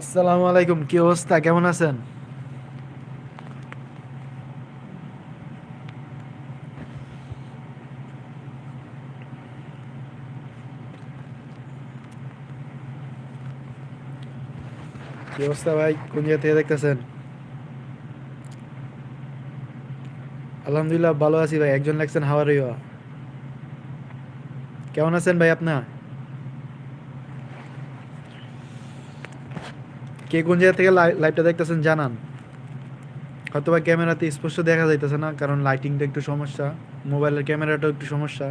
আসসালামু আলাইকুম, কি অবস্থা? কেমন আছেন? কি অবস্থা ভাই? কোন জায়গা থেকে দেখতেছেন? আলহামদুলিল্লাহ ভালো আছি ভাই। একজন লাগছেন হাওয়ার কেমন আছেন ভাই আপনার কে কোন জায়গা থেকে লাইভটা দেখতেছেন জানান। হয়তো বা ক্যামেরাতে স্পষ্ট দেখা যাইতেছে না, কারণ লাইটিংটা একটু সমস্যা মোবাইলের ক্যামেরাটাও একটু সমস্যা।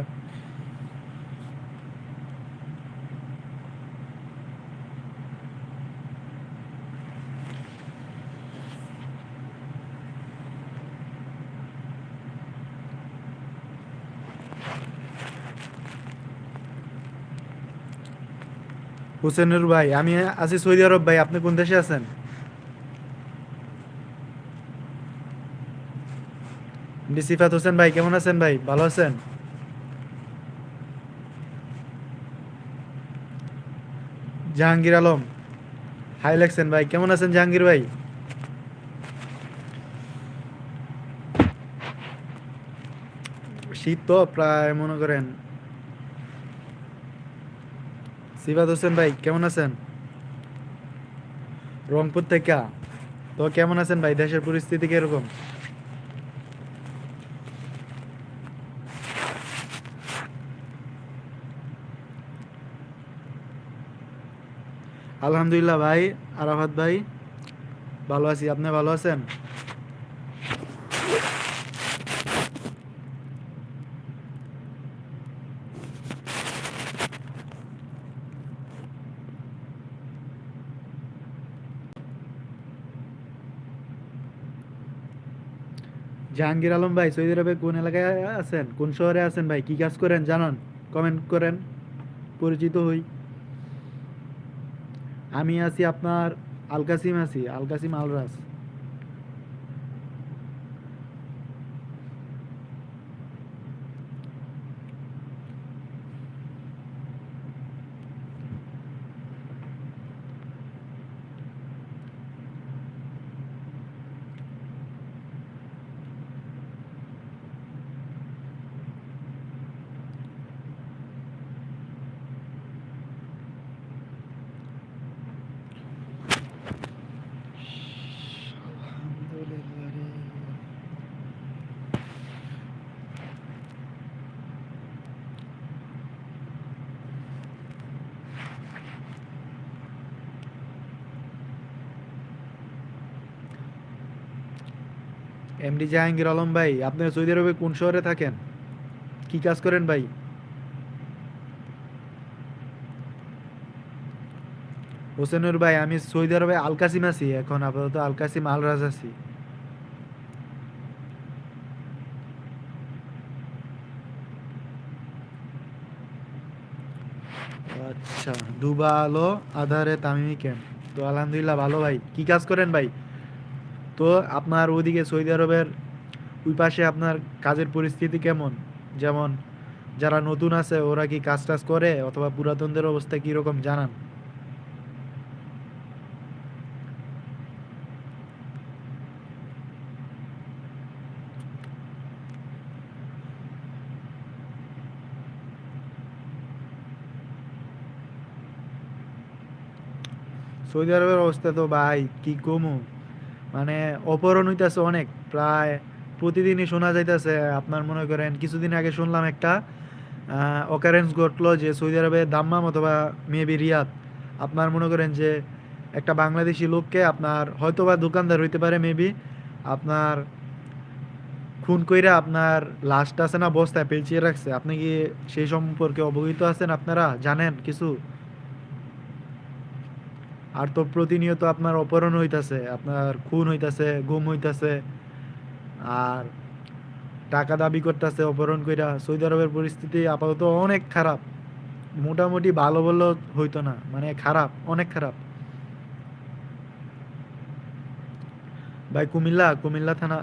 হুসেনুর ভাই, আমি আছি সৌদি আরব ভাই, আপনি কোন দেশে আছেন? ডি সিফাত হোসেন ভাই, কেমন আছেন ভাই? ভালো আছেন? জাহাঙ্গীর আলম, হাই লাগছেন ভাই, কেমন আছেন জাহাঙ্গীর ভাই? শীত তো প্রায়, মনে করেন সিফাত হোসেন ভাই, কেমন আছেন? রংপুর থেকে। তো কেমন আছেন ভাই? দেশের পরিস্থিতি কীরকম? আলহামদুলিল্লাহ ভাই, আরাফাত ভাই, ভালো আছি। আপনি ভালো আছেন? জাহাঙ্গীর আলম ভাই সৌদি আরবে কোন এলাকায় আছেন? কোন শহরে আছেন ভাই? কি কাজ করেন? জানান কমেন্ট করেন। পরিচিত হই। আমি আছি আপনার আলকাসিম আছি, Al Qasim Al Ras. MD Jahangir Alam ভাই আপনি সৌদি আরবে কোন শহরে থাকেন? কি কাজ করেন ভাই? হোসেনুর ভাই, আমি সৌদি আরবে আলকাসিম আছি, এখন আপাতত আলকাসিম আলরাজ আছি। আচ্ছা দুবা আলো আধারে, তামিমি ক্যাম্প তো আলহামদুলিল্লাহ ভালো ভাই। কি কাজ করেন ভাই? তো আপনার ওদিকে সৌদি আরবের ওই পাশে আপনার কাজের পরিস্থিতি কেমন? যেমন যারা নতুন আছে, ওরা কি কাজ টাজ করে অথবা পুরাতনদের অবস্থা কীরকম জানান? সৌদি আরবের অবস্থা তো ভাই, কি কমু? মানে অপহরণ হইতেছে অনেক। প্রায় প্রতিদিনই শোনা যাইতেছে, আপনার মনে করেন কিছুদিন আগে শুনলাম একটা অকারেন্স ঘটলো যে সৌদি আরবে দাম্মাম অথবা মেবি রিয়াদ, আপনার মনে করেন যে একটা বাংলাদেশি লোককে আপনার হয়তো বা দোকানদার হইতে পারে মেবি আপনার খুন কইরা আপনার লাশটা আছে না বস্তায় পেঁচিয়ে রাখছে। আপনি কি সেই সম্পর্কে অবহিত আছেন আপনারা? জানেন কিছু? আর তো প্রতিনিয়ত আপনার অপহরণ হইতাছে, আপনার খুন হইতাছে, গুম হইতাছে, আর টাকা দাবি করতেছে, অপহরণ কইরা। সৌদি আরবের পরিস্থিতি আপাতত অনেক খারাপ। মোটামুটি ভালো বললেও হইতো না মানে খারাপ, অনেক খারাপ। ভাই, কুমিল্লা কুমিল্লা থানা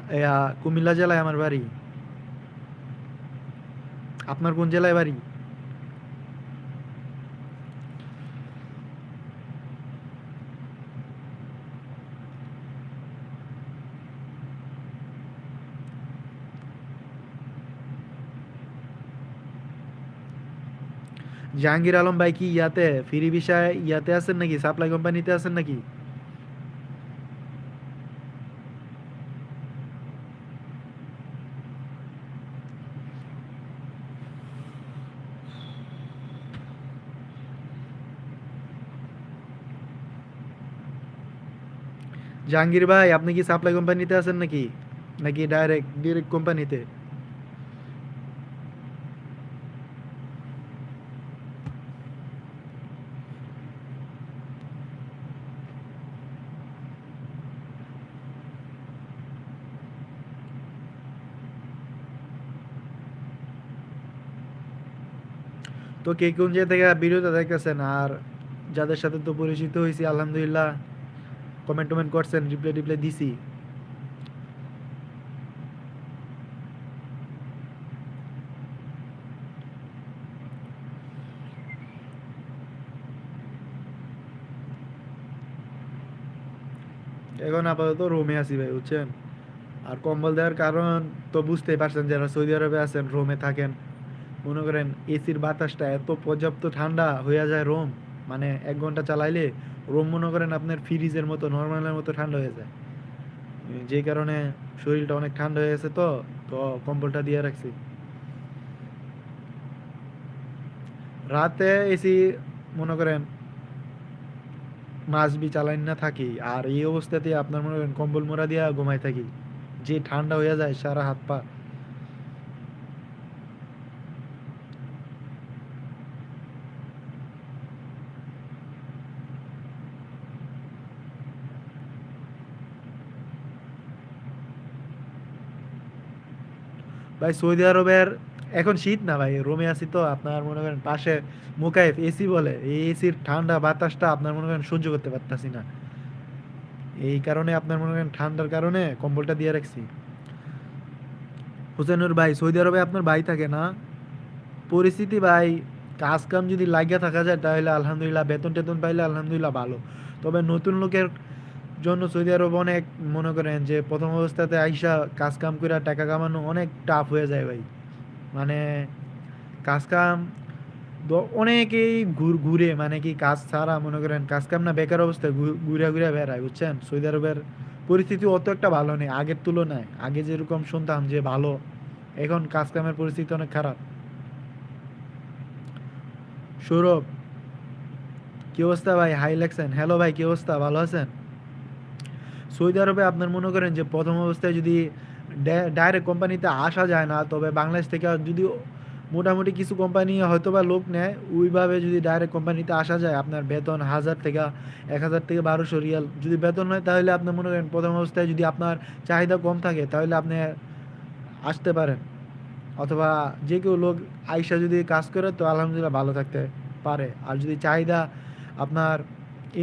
কুমিল্লা জেলায় আমার বাড়ি। আপনার কোন জেলায় বাড়ি? জাহাঙ্গীর আলম ভাই কি ইয়াতে ফ্রি ভিসায় ইয়াতে আছেন নাকি সাপ্লাই কোম্পানিতে আছেন নাকি জাহাঙ্গীর ভাই আপনি কি সাপ্লাই কোম্পানিতে আছেন নাকি নাকি ডাইরেক্ট ডিরেক্ট কোম্পানিতে তো কে কোন জায়গা থেকে ভিডিওটা দেখতেছেন? আর যাদের সাথে তো পরিচিত হয়েছি, আলহামদুলিল্লাহ কমেন্ট টমেন্ট করছেন রিপ্লাই টিপ্লাই দিছি। এখন আপাতত রোমে আছি ভাই, বুঝছেন? আর কম্বল দেওয়ার কারণ তো বুঝতেই পারছেন যারা সৌদি আরবে আছেন, রোমে থাকেন। মনে করেন এসির বাতাসটা এত পর্যাপ্ত ঠান্ডা হয়ে যায় রোম মানে এক ঘণ্টা চালাইলে রোম মনে করেন আপনার ফ্রিজের মতো নর্মালের মতো ঠান্ডা হয়ে যায়। যে কারণে শরীরটা অনেক ঠান্ডা হয়ে গেছে তো তো কম্বলটা দিয়ে রাখছি। রাতে এসি মনে করেন মাছ বি চালাই না থাকি, আর এই অবস্থাতে আপনার মনে করেন কম্বল মোড়া দিয়া ঘুমাই থাকি। যে ঠান্ডা হয়ে যায় সারা হাত পা। ভাই, সৌদি আরবের এখন শীত না ভাই, রোমে আছি তো, আপনার মনে করেন পাশে মুকাইফ, এসি বলে, এই এসির ঠান্ডা বাতাসটা আপনার মনে করেন সহ্য করতে পারতাছি না। এই কারণে আপনার মনে করেন ঠান্ডার কারণে কম্বলটা দিয়ে রাখছি। হোসেনুর ভাই, সৌদি আরবে আপনার ভাই থাকে না? পরিস্থিতি ভাই, কাজ কাম যদি লাগিয়ে থাকা যায়, তাহলে আলহামদুলিল্লাহ বেতন টেতন পাইলে আলহামদুলিল্লাহ ভালো। তবে নতুন লোকের জন্য সৌদি আরব অনেক মনে করেন যে প্রথম অবস্থাতে আইসা কাজ কাম করে টাকা কামানো অনেক টাফ হয়ে যায় ভাই। মানে কাজ কাম অনেকেই ঘুর- ঘুরে মানে কি কাজ ছাড়া মনে করেন কাজ কাম না বেকার অবস্থায় ঘুরে ঘুরে বেড়ায়, বুঝছেন? সৌদি আরবের পরিস্থিতি অত একটা ভালো নেই, আগের তুলনায়। আগে যেরকম শুনতাম যে ভালো, এখন কাজ কামের পরিস্থিতি অনেক খারাপ। সৌরভ, কি অবস্থা ভাই? হাই লাগছেন হ্যালো ভাই, কি অবস্থা? ভালো আছেন? সৌদি আরবে আপনার মনে করেন যে প্রথম অবস্থায় যদি ডাইরেক্ট কোম্পানিতে আসা যায় না, তবে বাংলাদেশ থেকে যদি মোটামুটি কিছু কোম্পানি হয়তো বা লোক নেয়, ওইভাবে যদি ডাইরেক্ট কোম্পানিতে আসা যায়, আপনার বেতন হাজার থেকে, এক হাজার থেকে বারোশো রিয়াল যদি বেতন হয়, তাহলে আপনি মনে করেন প্রথম অবস্থায় যদি আপনার চাহিদা কম থাকে, তাহলে আপনি আসতে পারেন। অথবা যে কেউ লোক আইসা যদি কাজ করে, তো আলহামদুলিল্লাহ ভালো থাকতে পারে। আর যদি চাহিদা আপনার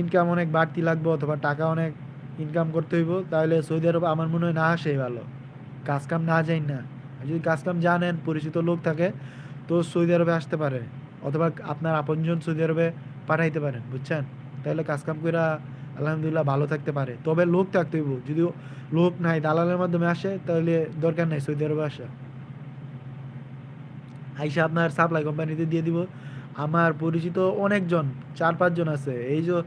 ইনকাম অনেক বাড়তি লাগবে, অথবা টাকা অনেক ইনকাম করতে হইব, তাহলে সৌদি আরব আমার মনে হয় না আসেই ভালো। কাজ কাম না যাই না। যদি কাজ কাম জানেন, পরিচিত লোক থাকে, তো সৌদি আরবে আসতে পারে। অথবা আপনার আপনজন সৌদি আরবে পাঠাইতে পারেন, বুঝছেন? তাহলে কাজ কাম করে আলহামদুলিল্লাহ ভালো থাকতে পারে। তবে লোক থাকতে হইব যদি লোক নাই, দালালের মাধ্যমে আসে, তাহলে দরকার নাই সৌদি আরবে আসা। আইসা আপনার সাপ্লাই কোম্পানিতে দিয়ে দিব। আমার পরিচিত অনেকজন, চার পাঁচজন আছে। এই যে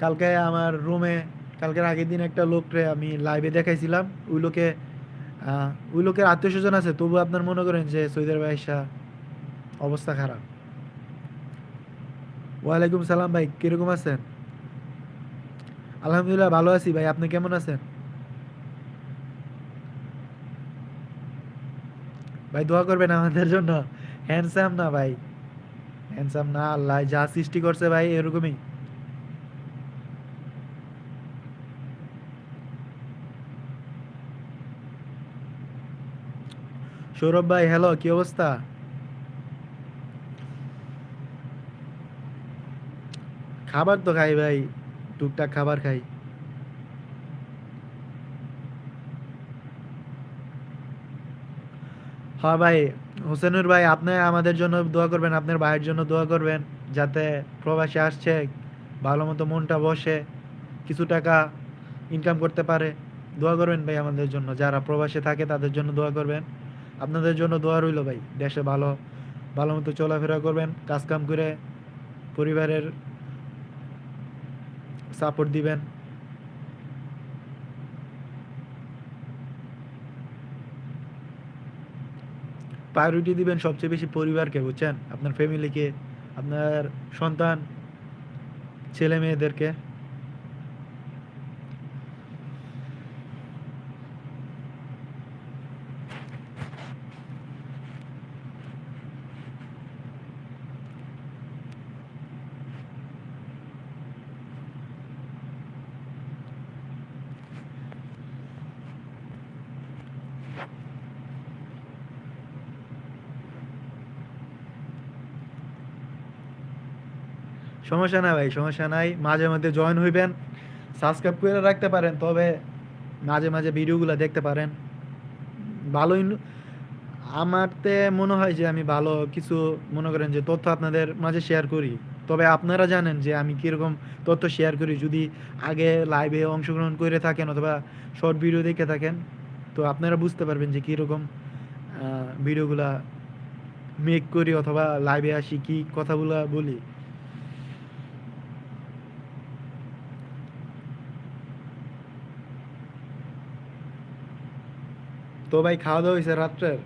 কালকে আমার রুমে কালকের আগের দিন একটা লোকরে আমি লাইভে দেখাইছিলাম। ওই লোকে ওই লোকের আত্মীয় স্বজন আছে তবু আপনার মনে করেন যে সৈদের আইসা অবস্থা খারাপ। ওয়ালাইকুম সালাম ভাই, কীরকম আছেন? আলহামদুলিল্লাহ ভালো আছি ভাই, আপনি কেমন আছেন? ভাই দোয়া করবেন আমাদের জন্য। হ্যান্ডসাম না ভাই। হ্যান্ডসাম না, আল্লাহ যা সৃষ্টি করছে ভাই, এরকমই। সৌরভ ভাই হ্যালো কি অবস্থা? খাবার তো খাই ভাই, টুকটাক খাবার খাই। হ্যাঁ ভাই, হোসেনুর ভাই, আপনি আমাদের জন্য দোয়া করবেন, আপনার ভাইয়ের জন্য দোয়া করবেন, যাতে প্রবাসে আসছে, ভালো মতো মনটা বসে, কিছু টাকা ইনকাম করতে পারে। দোয়া করবেন ভাই আমাদের জন্য, যারা প্রবাসে থাকে তাদের জন্য দোয়া করবেন। আপনাদের জন্য দোয়া রইল ভাই। দেশে ভালো ভালো মতো চলাফেরা করবেন, কাজকাম করে পরিবারের সাপোর্ট দিবেন। প্রায়োরিটি দিবেন সবচেয়ে বেশি পরিবারকে, বুঝছেন? আপনার ফ্যামিলিকে আপনার সন্তান, ছেলে মেয়েদেরকে। সমস্যা নাই ভাই, সমস্যা নাই। মাঝে মধ্যে জয়েন হইবেন সাবস্ক্রাইব করে রাখতে পারেন, তবে মাঝে মাঝে ভিডিওগুলো দেখতে পারেন। ভালোই ন- আমার তে মনে হয় যে আমি ভালো কিছু মনে করেন যে তথ্য আপনাদের মাঝে শেয়ার করি। তবে আপনারা জানেন যে আমি কীরকম তথ্য শেয়ার করি। যদি আগে লাইভে অংশগ্রহণ করে থাকেন অথবা শর্ট ভিডিও দেখে থাকেন, তো আপনারা বুঝতে পারবেন যে কীরকম ভিডিওগুলা মেক করি অথবা লাইভে আসি কী কথাগুলা বলি। তো ভাই খাওয়া দাওয়া হয়েছে রাত্রের?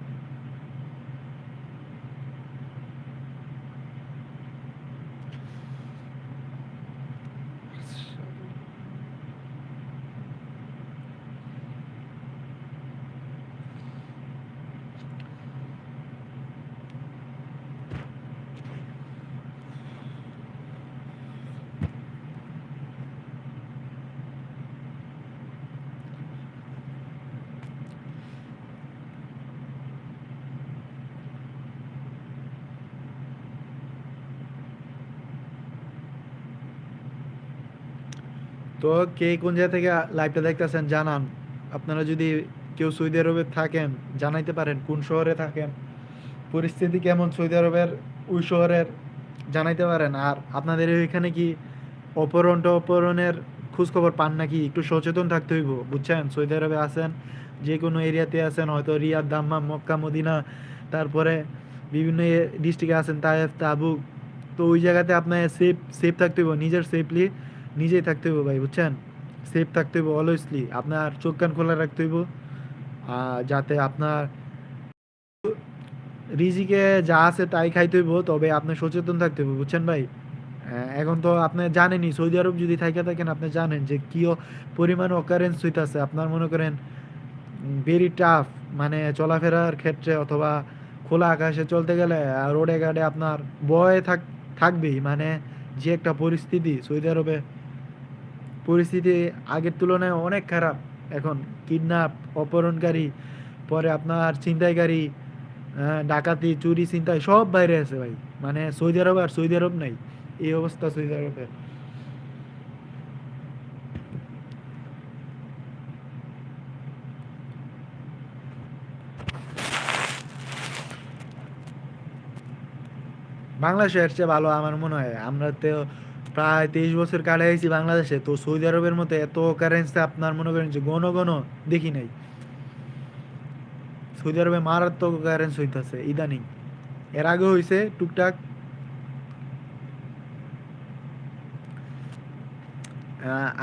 তো কে কোন জায়গা থেকে লাইভটা দেখতেছেন জানান। আপনারা যদি কেউ সৌদি আরবে থাকেন, জানাইতে পারেন কোন শহরে থাকেন, পরিস্থিতি কেমন সৌদি আরবের, ওই শহরের, জানাইতে পারেন। আর আপনাদের এখানে কি অপহরণ টপহরণের খোঁজখবর পান নাকি? একটু সচেতন থাকতে হইব, বুঝছেন? সৌদি আরবে আছেন, যে কোনো এরিয়াতে আছেন, হয়তো রিয়াদ দাম্মা মক্কা, মদিনা, তারপরে বিভিন্ন ডিস্ট্রিক্টে আছেন, তায়েফ, তাবুক। তো ওই জায়গাতে আপনার সেফ সেফ থাকতে হইব, নিজের সেফলি নিজেই থাকতে হইব ভাই, বুঝছেন? সেফ থাকতে হইব অলওয়েজলি আপনার চোখ কান খোলা রাখতে হইব। যাতে আপনার রিজিকে যা আছে তাই খাইতে হইব, তবে আপনি সচেতন থাকতে হইব, বুঝছেন ভাই? এখন তো আপনি জানেনই, সৌদি আরব যদি থাকে থাকেন, আপনি জানেন যে কি পরিমাণ অকারেন্স হইতাছে। আপনার মনে করেন ভেরি টাফ মানে চলাফেরার ক্ষেত্রে অথবা খোলা আকাশে চলতে গেলে রোডে ঘাটে আপনার ভয় থাক থাকবেই। মানে যে একটা পরিস্থিতি সৌদি আরবে পরিস্থিতি আগের তুলনায় অনেক খারাপ। এখন কিডন্যাপ, অপহরণকারী, পরে আপনার ছিনতাইকারী ডাকাতি, চুরি, ছিনতাই সব বাইরে আছে ভাই। মানে সৌদি আরব আর সৌদি আরব নাই। এই অবস্থা সৌদি আরবের বাংলাদেশের চেয়ে ভালো আমার মনে হয়। আমরা তো প্রায় তেইশ বছর কাটাইছি বাংলাদেশে, তো সৌদি আরবের মতো এত কারেন্সি আপনার মনে করেন যে ঘন ঘন দেখি নাই। সৌদি আরবে মারাত্মক কারেন্স হইতাছে, ইদানিং। এর আগে হইছে টুকটাক।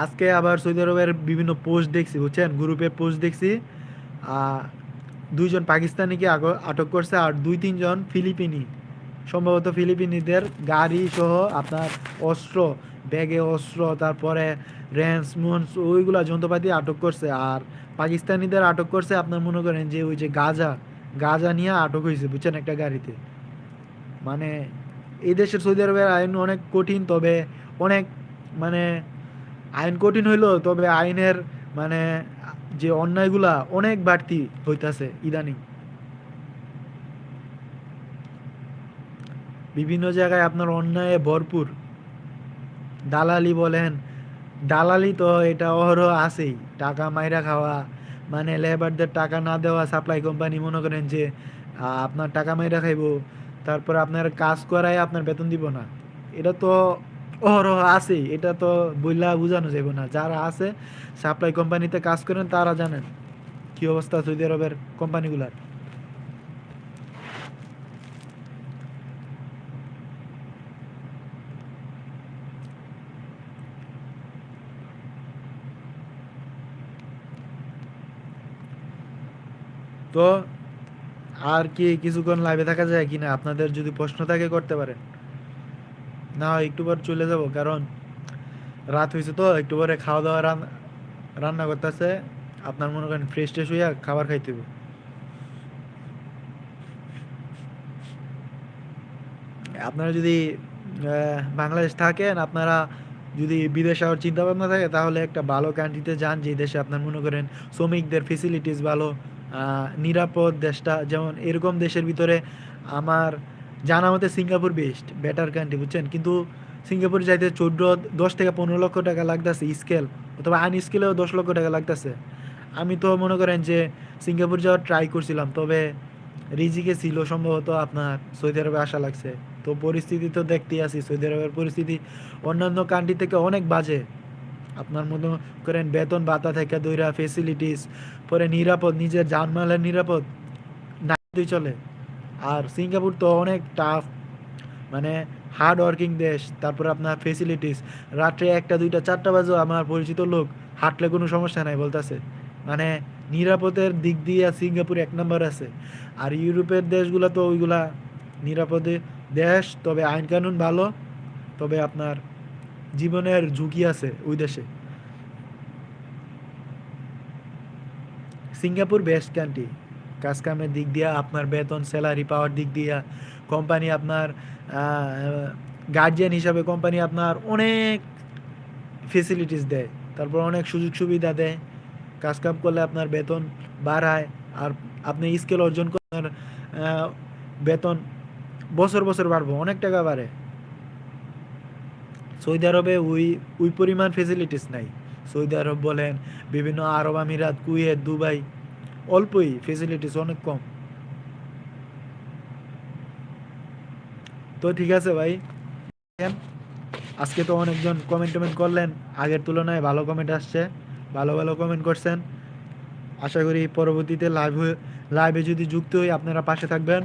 আজকে আবার সৌদি আরবের বিভিন্ন পোস্ট দেখছি, বুঝছেন? গ্রুপে পোস্ট দেখছি। দুইজন পাকিস্তানিকে আটক করছে আর দুই তিনজন ফিলিপিনি। সম্ভবত ফিলিপিনিদের গাড়ি সহ আপনার অস্ত্র, ব্যাগে অস্ত্র, তারপরে রেন্স মন্স ওইগুলা যন্ত্রপাতি আটক করছে। আর পাকিস্তানিদের আটক করছে আপনার মনে করেন যে ওই যে গাজা গাজা নিয়ে আটক হয়েছে বুঝছেন একটা গাড়িতে। মানে এই দেশের সৌদি আরবের আইন অনেক কঠিন, তবে অনেক মানে আইন কঠিন হইল, তবে আইনের মানে যে অন্যায়গুলা অনেক বাড়তি হইতাছে ইদানিং। বিভিন্ন জায়গায় আপনার অন্যায়ে ভরপুর। দালালি বলেন, দালালি তো এটা অহরহ আছেই। টাকা মাইরা খাওয়া মানে লেবারদের টাকা না দেওয়া সাপ্লাই কোম্পানি মনে করেন যে আপনার টাকা মাইরা খাইবো, তারপর আপনার কাজ করায় আপনার বেতন দিব না। এটা তো অহরহ আছেই, এটা তো বইলা বোঝানো যাবে না। যারা আছে সাপ্লাই কোম্পানিতে কাজ করেন, তারা জানেন। কি অবস্থা সৌদি আরবের কোম্পানিগুলার তো আর কি কিছুক্ষণ লাইভে থাকা যায় কিনা? আপনাদের যদি প্রশ্ন থাকে, করতে পারেন। না একটু পর চলে যাব, কারণ রাত হয়েছে তো, একটু পরে খাওয়া দাওয়া রান- রান্না করতেছে। আপনার মনে করেন ফ্রেশ ট্রেশ হইয়া খাবার খাইতে হবে আপনারা যদি বাংলাদেশ থাকেন, আপনারা যদি বিদেশ যাওয়ার চিন্তা ভাবনা থাকে, তাহলে একটা ভালো কান্ট্রিতে যান, যে দেশে আপনার মনে করেন শ্রমিকদের ফেসিলিটিস ভালো। নিরাপদ দেশটা, যেমন এরকম দেশের ভিতরে আমার জানা মতে সিঙ্গাপুর বেস্ট বেটার কান্ট্রি বুঝছেন? কিন্তু সিঙ্গাপুর যাইতে চোদ্দ, দশ থেকে পনেরো লক্ষ টাকা লাগতেছে স্কেল অথবা আন স্কেলেও দশ লক্ষ টাকা লাগতেছে। আমি তো মনে করেন যে সিঙ্গাপুর যাওয়ার ট্রাই করছিলাম, তবে রিজিকে ছিল সম্ভবত আপনার সৌদি আরবে আসা লাগছে। তো পরিস্থিতি তো দেখতেই আছি, সৌদি আরবের পরিস্থিতি অন্যান্য কান্ট্রি থেকে অনেক বাজে। আপনার মতো করেন বেতন ভাতা থেকে দৈরা ফেসিলিটিস পরে নিরাপদ, নিজের জানমালের নিরাপদ না তুই চলে। আর সিঙ্গাপুর তো অনেক টাফ মানে হার্ড ওয়ার্কিং দেশ, তারপর আপনার ফেসিলিটিস রাত্রে একটা, দুইটা, চারটা বাজেও আমার পরিচিত লোক, হাঁটলে কোনো সমস্যা নাই বলতেছে। মানে নিরাপদের দিক দিয়ে সিঙ্গাপুর এক নম্বর আছে। আর ইউরোপের দেশগুলো তো ওইগুলা নিরাপদে দেশ, তবে আইন কানুন ভালো, তবে আপনার জীবনের ঝুঁকি আছে ওই দেশে। সিঙ্গাপুর বেস্ট কান্ট্রি কাজ কামের দিক দিয়া আপনার বেতন স্যালারি পাওয়ার দিক দিয়া কোম্পানি আপনার গার্জিয়ান হিসাবে কোম্পানি আপনার অনেক ফেসিলিটিস দেয়। তারপর অনেক সুযোগ সুবিধা দেয়। কাজ কাম করলে আপনার বেতন বাড়ায় আর আপনি স্কেল অর্জন করার বেতন বছর বছর বাড়বো, অনেক টাকা বাড়ে। সৌদি আরবে ওই ওই পরিমাণ ফেসিলিটিস নাই। সৌদি আরব বলেন, বিভিন্ন আরব আমিরাত, কুয়েত, দুবাই, অল্পই ফেসিলিটিস অনেক কম। তো ঠিক আছে ভাই। আজকে তো অনেকজন কমেন্ট টমেন্ট করলেন, আগের তুলনায় ভালো কমেন্ট আসছে, ভালো ভালো কমেন্ট করছেন। আশা করি পরবর্তীতে লাইভ লাইভে যদি যুক্ত হই আপনারা পাশে থাকবেন।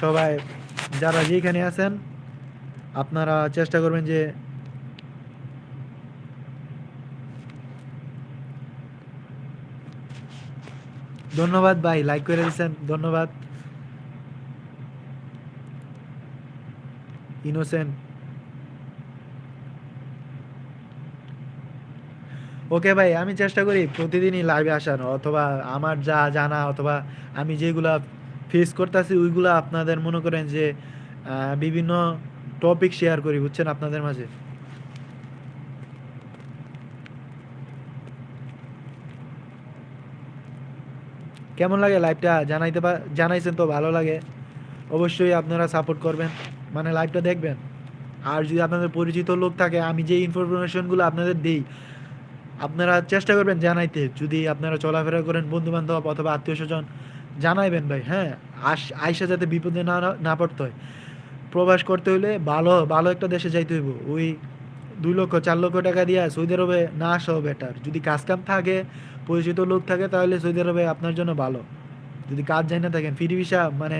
সবাই, যারা যেখানে আছেন আপনারা চেষ্টা করবেন যে ধন্যবাদ, ভাই লাইক করে দিচ্ছেন ধন্যবাদ। ইনোসেন্ট। ওকে, ভাই, আমি চেষ্টা করি প্রতিদিনই লাইভে আসার, অথবা আমার যা জানা, অথবা আমি যেগুলা ফেস করতেছি, ওইগুলা আপনাদের মনে করেন যে বিভিন্ন টপিক শেয়ার করি, বুঝছেন আপনাদের মাঝে? কেমন লাগে লাইভটা জানাইতে জানাইছেন তো ভালো লাগে। অবশ্যই আপনারা সাপোর্ট করবেন। মানে লাইভটা দেখবেন। আর যদি আপনাদের পরিচিত লোক থাকে, আমি যে ইনফরমেশনগুলো আপনাদের দিই, আপনারা চেষ্টা করবেন জানাইতে। যদি আপনারা চলাফেরা করেন বন্ধু বান্ধব অথবা আত্মীয় স্বজন, জানাইবেন ভাই হ্যাঁ? আস আইসা যাতে বিপদে না না- পড়তে হয়। প্রবাস করতে হলে ভালো ভালো একটা দেশে যাইতে হইব। ওই দুই লক্ষ, চার লক্ষ টাকা দিয়ে সৌদি আরবে না আসাও বেটার যদি কাজ কাম থাকে, পরিচিত লোক থাকে, তাহলে সৌদি আরবে আপনার জন্য ভালো। যদি কাজ যাই না থাকেন, ফ্রি ভিসা মানে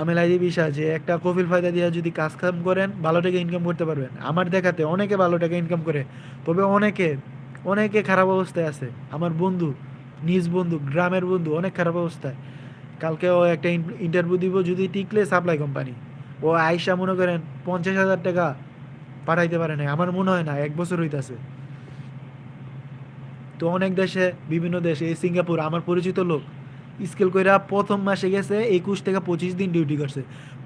আমেলাইদি ভিসা যে একটা কফিল ফায়দা দিয়ে যদি কাজ কাম করেন, ভালো টাকা ইনকাম করতে পারবেন। আমার দেখাতে অনেকে ভালো টাকা ইনকাম করে, তবে অনেকে অনেকে খারাপ অবস্থায় আছে। আমার বন্ধু, নিজ বন্ধু, গ্রামের বন্ধু, অনেক খারাপ অবস্থায়। কালকে ও একটা ইন্টারভিউ দিব যদি টিকলে সাপ্লাই কোম্পানি ও আইসা মনে করেন পঞ্চাশ হাজার টাকা পাঠাইতে পারে নাই। আমার মনে হয় না, এক বছর হইতাছে। তো অনেক দেশে, বিভিন্ন দেশে, এই সিঙ্গাপুর, আমার পরিচিত লোক, স্কেল কইরা প্রথম মাসে গেছে একুশ থেকে পঁচিশ দিন ডিউটি করছে।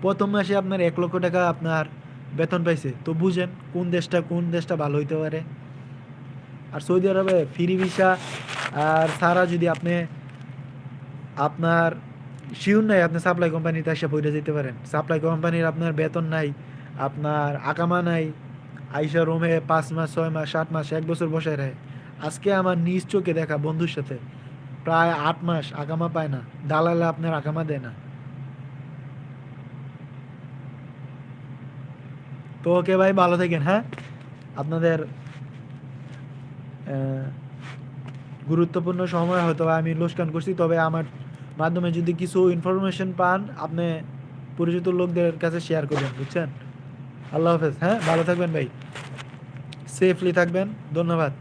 প্রথম মাসে আপনার এক লক্ষ টাকা আপনার বেতন পাইছে। তো বুঝেন কোন দেশটা কোন দেশটা ভালো হইতে পারে। আর সৌদি আরবে ফ্রি ভিসা আর সারা যদি আপনি আপনার শিউর নাই, আপনি সাপ্লাই কোম্পানিতে এসে পড়ে যেতে পারেন। সাপ্লাই কোম্পানির আপনার বেতন নাই, আপনার আকামা নাই, আইসা রুমে পাঁচ মাস, ছয় মাস, সাত মাস, এক বছর বসে রাখে। আজকে আমার নিজ চোখে দেখা বন্ধুর সাথে প্রায় আট মাস আকামা পায় না, দালালে আপনার আকামা দেয় না। তো ওকে ভাই, ভালো থাকেন হ্যাঁ? আপনাদের গুরুত্বপূর্ণ সময় হয়তো আমি লোসকান করছি, তবে আমার মাধ্যমে যদি কিছু ইনফরমেশন পান, আপনি পরিচিত লোকদের কাছে শেয়ার করবেন, বুঝছেন? আল্লাহ হাফেজ হ্যাঁ? ভালো থাকবেন ভাই। সেফলি থাকবেন। ধন্যবাদ।